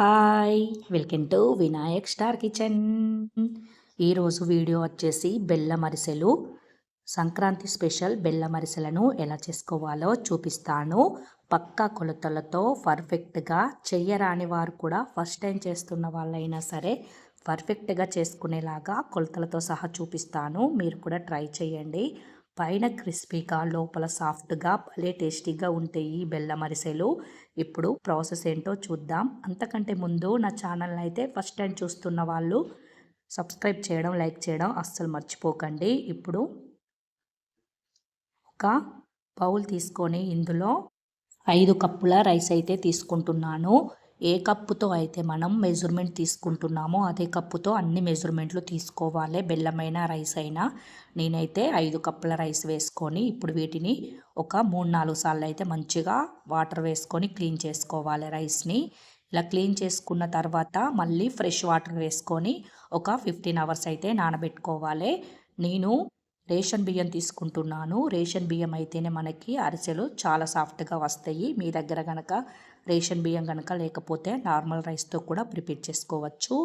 Hi. Welcome to Vinayak star kitchen. ఈరోజు video వచ్చేసి బెల్లం అరిసెలు. సంక్రాంతి స్పెషల్ బెల్లం అరిసెలను ఎలా చేసుకోవాలో చూపిస్తాను. పక్కా కొలతలతో పర్ఫెక్ట్గా చెయ్యరాని వారు కూడా ఫస్ట్ టైం చేస్తున్న వాళ్ళైనా సరే పర్ఫెక్ట్గా చేసుకునేలాగా కొలతలతో సహా చూపిస్తాను. మీరు కూడా ట్రై చేయండి పైన క్రిస్పీగా లోపల సాఫ్ట్గా భలే టేస్టీగా ఉంటాయి ఈ బెల్లం అరిసెలు. ఇప్పుడు ప్రాసెస్ ఏంటో చూద్దాం. అంతకంటే ముందు నా ఛానల్ అయితే ఫస్ట్ టైం చూస్తున్న వాళ్ళు సబ్స్క్రైబ్ చేయడం లైక్ చేయడం అస్సలు మర్చిపోకండి. ఇప్పుడు ఒక బౌల్ తీసుకొని ఇందులో ఐదు కప్పుల రైస్ అయితే తీసుకుంటున్నాను. ఏ కప్పుతో అయితే మనం మెజర్మెంట్ తీసుకుంటున్నామో అదే కప్పుతో అన్ని మెజర్మెంట్లు తీసుకోవాలి. బెల్లమైన రైస్ అయినా. నేనైతే ఐదు కప్పుల రైస్ వేసుకొని ఇప్పుడు వీటిని ఒక మూడు నాలుగు సార్లు అయితే మంచిగా వాటర్ వేసుకొని క్లీన్ చేసుకోవాలి రైస్ని ఇలా క్లీన్ చేసుకున్న తర్వాత మళ్ళీ ఫ్రెష్ వాటర్ వేసుకొని ఒక ఫిఫ్టీన్ అవర్స్ అయితే నానబెట్టుకోవాలి. నేను రేషన్ బియ్యం తీసుకుంటున్నాను. రేషన్ బియ్యం అయితేనే మనకి అరిసెలు చాలా సాఫ్ట్గా వస్తాయి. మీ దగ్గర కనుక రేషన్ బియ్యం కనుక లేకపోతే నార్మల్ రైస్తో కూడా ప్రిపేర్ చేసుకోవచ్చు.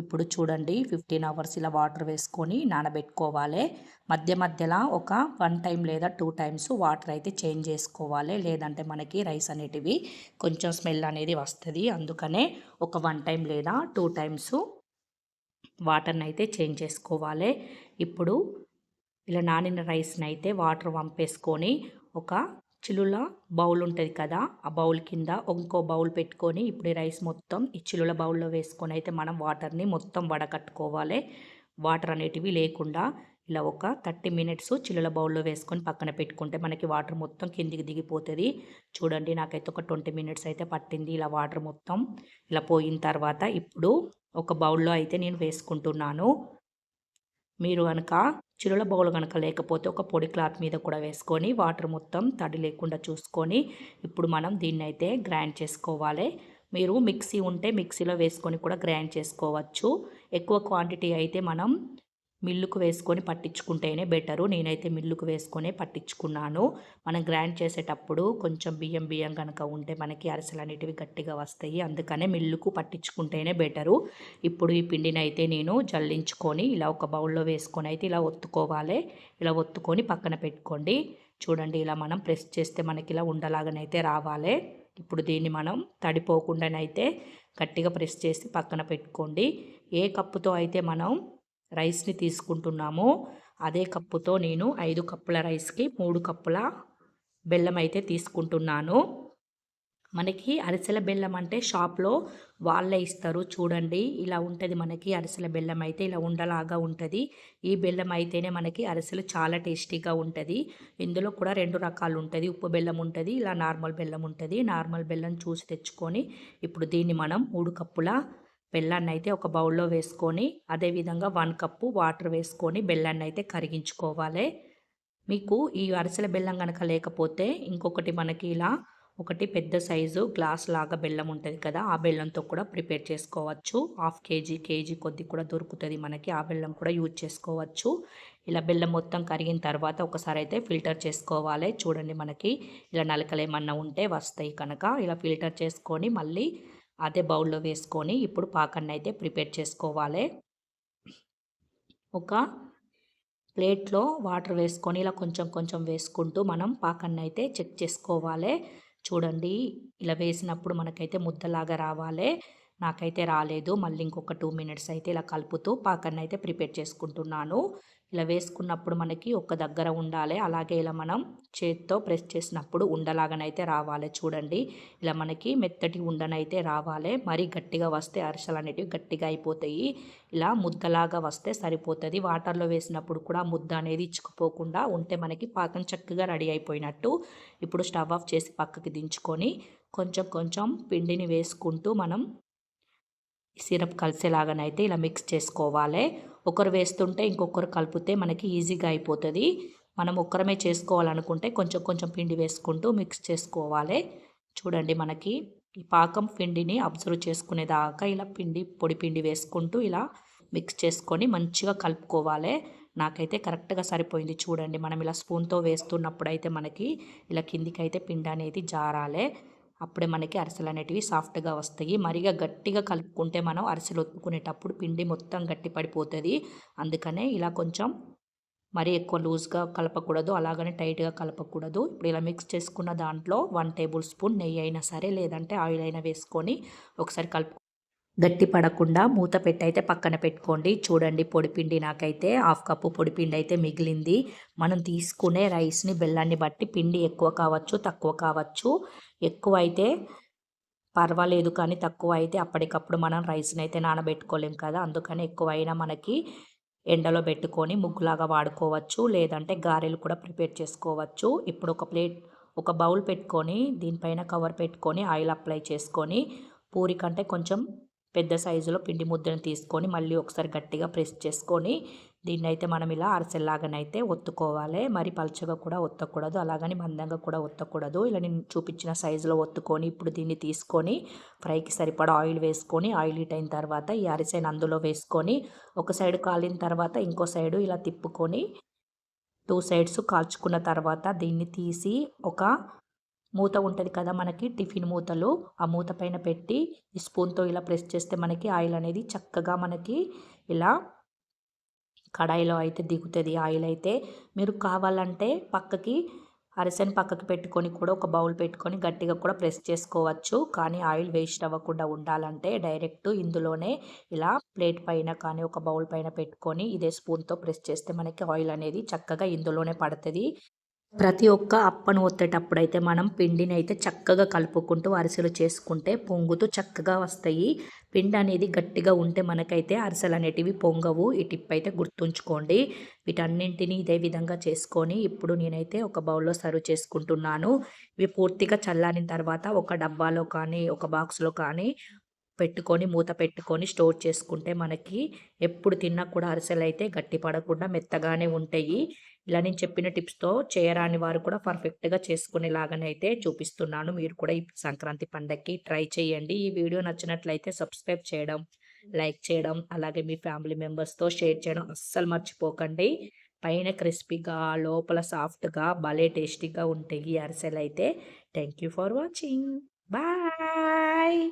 ఇప్పుడు చూడండి ఫిఫ్టీన్ అవర్స్ ఇలా వాటర్ వేసుకొని నానబెట్టుకోవాలి. మధ్య మధ్యలో ఒక వన్ టైం లేదా టూ టైమ్స్ వాటర్ అయితే చేంజ్ చేసుకోవాలి. లేదంటే మనకి రైస్ అనేటివి కొంచెం స్మెల్ అనేది వస్తుంది. అందుకనే ఒక వన్ టైం లేదా టూ టైమ్స్ వాటర్ని అయితే చేంజ్ చేసుకోవాలి. ఇప్పుడు ఇలా నానిన రైస్ని అయితే వాటర్ వంపేసుకొని ఒక చిలుల బౌల్ ఉంటుంది కదా ఆ బౌల్ కింద ఇంకో బౌల్ పెట్టుకొని ఇప్పుడు రైస్ మొత్తం ఈ చిలుల బౌల్లో వేసుకొని అయితే మనం వాటర్ని మొత్తం వడకట్టుకోవాలి. వాటర్ అనేటివి లేకుండా ఇలా ఒక థర్టీ మినిట్స్ చిల్లుల బౌల్లో వేసుకొని పక్కన పెట్టుకుంటే మనకి వాటర్ మొత్తం కిందికి దిగిపోతుంది. చూడండి నాకైతే ఒక ట్వంటీ మినిట్స్ అయితే పట్టింది ఇలా వాటర్ మొత్తం ఇలా పోయిన తర్వాత ఇప్పుడు ఒక బౌల్లో అయితే నేను వేసుకుంటున్నాను. మీరు కనుక చిరుల బౌల్ కనుక లేకపోతే ఒక పొడి క్లాత్ మీద కూడా వేసుకొని వాటర్ మొత్తం తడి లేకుండా చూసుకొని ఇప్పుడు మనం దీన్ని అయితే గ్రైండ్ చేసుకోవాలి. మీరు మిక్సీ ఉంటే మిక్సీలో వేసుకొని కూడా గ్రైండ్ చేసుకోవచ్చు. ఎక్కువ క్వాంటిటీ అయితే మనం మిల్లుకు వేసుకొని పట్టించుకుంటేనే బెటరు. నేనైతే మిల్లుకు వేసుకొని పట్టించుకున్నాను. మనం గ్రైండ్ చేసేటప్పుడు కొంచెం బియ్యం బియ్యం కనుక ఉంటే మనకి అరిసెలు అనేటివి గట్టిగా వస్తాయి. అందుకనే మిల్లుకు పట్టించుకుంటేనే బెటరు. ఇప్పుడు ఈ పిండిని అయితే నేను జల్లించుకొని ఇలా ఒక బౌల్లో వేసుకొని అయితే ఇలా ఒత్తుకోవాలి. ఇలా ఒత్తుకొని పక్కన పెట్టుకోండి. చూడండి ఇలా మనం ప్రెస్ చేస్తే మనకి ఇలా ఉండలాగానైతే రావాలి. ఇప్పుడు దీన్ని మనం తడిపోకుండానైతే గట్టిగా ప్రెస్ చేసి పక్కన పెట్టుకోండి. ఏ కప్పుతో అయితే మనం రైస్ని తీసుకుంటున్నామో. అదే కప్పుతో నేను ఐదు కప్పుల రైస్కి మూడు కప్పుల బెల్లం అయితే తీసుకుంటున్నాను. మనకి అరిసెల బెల్లం అంటే షాప్లో వాళ్ళే ఇస్తారు. చూడండి ఇలా ఉంటుంది మనకి అరిసెల బెల్లం అయితే ఇలా ఉండలాగా ఉంటుంది. ఈ బెల్లం అయితేనే మనకి అరిసెలు చాలా టేస్టీగా ఉంటుంది. ఇందులో కూడా రెండు రకాలు ఉంటుంది. ఉప్పు బెల్లం ఉంటుంది ఇలా నార్మల్ బెల్లం ఉంటుంది. నార్మల్ బెల్లం చూసి తెచ్చుకొని ఇప్పుడు దీన్ని మనం మూడు కప్పుల బెల్లాన్ని అయితే ఒక బౌల్లో వేసుకొని అదేవిధంగా వన్ కప్పు వాటర్ వేసుకొని బెల్లాన్ని అయితే కరిగించుకోవాలి. మీకు ఈ అరిసెల బెల్లం కనుక లేకపోతే ఇంకొకటి మనకి ఇలా ఒకటి పెద్ద సైజు గ్లాస్ లాగా బెల్లం ఉంటుంది కదా ఆ బెల్లంతో కూడా ప్రిపేర్ చేసుకోవచ్చు. హాఫ్ కేజీ కేజీ కొద్ది కూడా దొరుకుతుంది మనకి ఆ బెల్లం కూడా యూజ్ చేసుకోవచ్చు. ఇలా బెల్లం మొత్తం కరిగిన తర్వాత ఒకసారి అయితే ఫిల్టర్ చేసుకోవాలి. చూడండి మనకి ఇలా నలకలు ఏమన్నా ఉంటే వస్తాయి కనుక ఇలా ఫిల్టర్ చేసుకొని మళ్ళీ అదే బౌల్లో వేసుకొని ఇప్పుడు పాకాన్ని అయితే ప్రిపేర్ చేసుకోవాలి. ఒక ప్లేట్లో వాటర్ వేసుకొని ఇలా కొంచెం కొంచెం వేసుకుంటూ మనం పాకాన్ని అయితే చెక్ చేసుకోవాలి. చూడండి ఇలా వేసినప్పుడు మనకైతే ముద్దలాగా రావాలి. నాకైతే రాలేదు. మళ్ళీ ఇంకొక టూ మినిట్స్ అయితే ఇలా కలుపుతూ పాకాన్ని అయితే ప్రిపేర్ చేసుకుంటున్నాను. ఇలా వేసుకున్నప్పుడు మనకి ఒక దగ్గర ఉండాలి. అలాగే ఇలా మనం చేత్తో ప్రెస్ చేసినప్పుడు ఉండలాగానైతే రావాలి. చూడండి. ఇలా మనకి మెత్తటి ఉండనైతే రావాలి. మరీ గట్టిగా వస్తే అరిసెలు అనేటివి గట్టిగా అయిపోతాయి. ఇలా ముద్దలాగా వస్తే సరిపోతుంది. వాటర్లో వేసినప్పుడు కూడా ముద్ద అనేది ఇచ్చుకుపోకుండా ఉంటే మనకి పాకం చక్కగా రెడీ అయిపోయినట్టు ఇప్పుడు స్టవ్ ఆఫ్ చేసి పక్కకి దించుకొని కొంచెం కొంచెం పిండిని వేసుకుంటూ మనం సిరప్ కలిసేలాగానైతే ఇలా మిక్స్ చేసుకోవాలి. ఒకరు వేస్తుంటే ఇంకొకరు కలిపితే మనకి ఈజీగా అయిపోతుంది. మనం ఒక్కరమే చేసుకోవాలనుకుంటే కొంచెం కొంచెం పిండి వేసుకుంటూ మిక్స్ చేసుకోవాలి. చూడండి మనకి ఈ పాకం పిండిని అబ్జర్వ్ చేసుకునేదాకా ఇలా పిండి పొడి పిండి వేసుకుంటూ ఇలా మిక్స్ చేసుకొని మంచిగా కలుపుకోవాలి. నాకైతే కరెక్ట్గా సరిపోయింది చూడండి. మనం ఇలా స్పూన్తో వేస్తున్నప్పుడు అయితే మనకి ఇలా కిందికి అయితే పిండి అనేది జారాలే. అప్పుడే మనకి అరిసెలు అనేటివి సాఫ్ట్గా వస్తాయి. మరిగా గట్టిగా కలుపుకుంటే మనం అరిసెలు ఒత్తుకునేటప్పుడు పిండి మొత్తం గట్టి పడిపోతుంది. అందుకనే ఇలా కొంచెం మరీ ఎక్కువ లూజ్గా కలపకూడదు. అలాగనే టైట్గా కలపకూడదు. ఇప్పుడు ఇలా మిక్స్ చేసుకున్న దాంట్లో వన్ టేబుల్ స్పూన్ నెయ్యి అయినా సరే లేదంటే ఆయిల్ అయినా వేసుకొని ఒకసారి కలుపు గట్టి పడకుండా మూత పెట్టి అయితే పక్కన పెట్టుకోండి. చూడండి పొడిపిండి నాకైతే హాఫ్ కప్పు పొడిపిండి అయితే మిగిలింది. మనం తీసుకునే రైస్ని బెల్లాన్ని బట్టి పిండి ఎక్కువ కావచ్చు తక్కువ కావచ్చు. ఎక్కువ అయితే పర్వాలేదు కానీ తక్కువ అయితే అప్పటికప్పుడు మనం రైస్ని అయితే నానబెట్టుకోలేం కదా. అందుకని ఎక్కువైనా మనకి ఎండలో పెట్టుకొని ముగ్గులాగా వాడుకోవచ్చు. లేదంటే గారెలు కూడా ప్రిపేర్ చేసుకోవచ్చు. ఇప్పుడు ఒక ప్లేట్ ఒక బౌల్ పెట్టుకొని దీనిపైన కవర్ పెట్టుకొని ఆయిల్ అప్లై చేసుకొని పూరి కంటే కొంచెం పెద్ద సైజులో పిండి ముద్దను తీసుకొని మళ్ళీ ఒకసారి గట్టిగా ప్రెస్ చేసుకొని దీన్ని అయితే మనం ఇలా అరసెల్లాగానైతే ఒత్తుకోవాలి. మరి పలుచగా కూడా ఒత్తకూడదు అలాగని మందంగా కూడా ఒత్తకూడదు. ఇలా నేను చూపించిన సైజులో ఒత్తుకొని ఇప్పుడు దీన్ని తీసుకొని ఫ్రైకి సరిపడా ఆయిల్ వేసుకొని ఆయిల్ హీట్ అయిన తర్వాత ఈ అరిసెని అందులో వేసుకొని ఒక సైడ్ కాలిన తర్వాత ఇంకో సైడు ఇలా తిప్పుకొని టూ సైడ్స్ కాల్చుకున్న తర్వాత దీన్ని తీసి ఒక మూత ఉంటుంది కదా మనకి టిఫిన్ మూతలు. ఆ మూత పైన పెట్టి స్పూన్తో ఇలా ప్రెస్ చేస్తే మనకి ఆయిల్ అనేది చక్కగా మనకి ఇలా కడాయిలో అయితే దిగుతుంది. ఆయిల్ అయితే మీరు కావాలంటే పక్కకి అరిసెని పక్కకి పెట్టుకొని కూడా ఒక బౌల్ పెట్టుకొని గట్టిగా కూడా ప్రెస్ చేసుకోవచ్చు. కానీ ఆయిల్ వేస్ట్ అవ్వకుండా ఉండాలంటే డైరెక్ట్ ఇందులోనే ఇలా ప్లేట్ పైన కానీ ఒక బౌల్ పైన పెట్టుకొని ఇదే స్పూన్తో ప్రెస్ చేస్తే మనకి ఆయిల్ అనేది చక్కగా ఇందులోనే పడుతుంది. ప్రతి ఒక్క అప్పను ఒత్తేటప్పుడైతే మనం పిండిని అయితే చక్కగా కలుపుకుంటూ అరిసెలు చేసుకుంటే పొంగుతూ చక్కగా వస్తాయి. పిండి అనేది గట్టిగా ఉంటే మనకైతే అరిసెలు అనేటివి పొంగవు. ఈ టిప్ అయితే గుర్తుంచుకోండి. వీటన్నింటినీ ఇదే విధంగా చేసుకొని ఇప్పుడు నేనైతే ఒక బౌల్లో సర్వ్ చేసుకుంటున్నాను. ఇవి పూర్తిగా చల్లారిన తర్వాత ఒక డబ్బాలో కానీ ఒక బాక్స్లో కానీ పెట్టుకొని మూత పెట్టుకొని స్టోర్ చేసుకుంటే మనకి ఎప్పుడు తిన్నా కూడా అరిసెలు అయితే గట్టి పడకుండా మెత్తగానే ఉంటాయి. ఇలా నేను చెప్పిన టిప్స్తో చేయరాని వారు కూడా పర్ఫెక్ట్గా చేసుకునేలాగానే అయితే చూపిస్తున్నాను. మీరు కూడా ఈ సంక్రాంతి పండగకి ట్రై చేయండి. ఈ వీడియో నచ్చినట్లయితే సబ్స్క్రైబ్ చేయడం లైక్ చేయడం అలాగే మీ ఫ్యామిలీ మెంబర్స్తో షేర్ చేయడం అస్సలు మర్చిపోకండి. పైన క్రిస్పీగా లోపల సాఫ్ట్గా భలే టేస్టీగా ఉంటాయి ఈ అరిసెలు అయితే thank you for watching. Bye!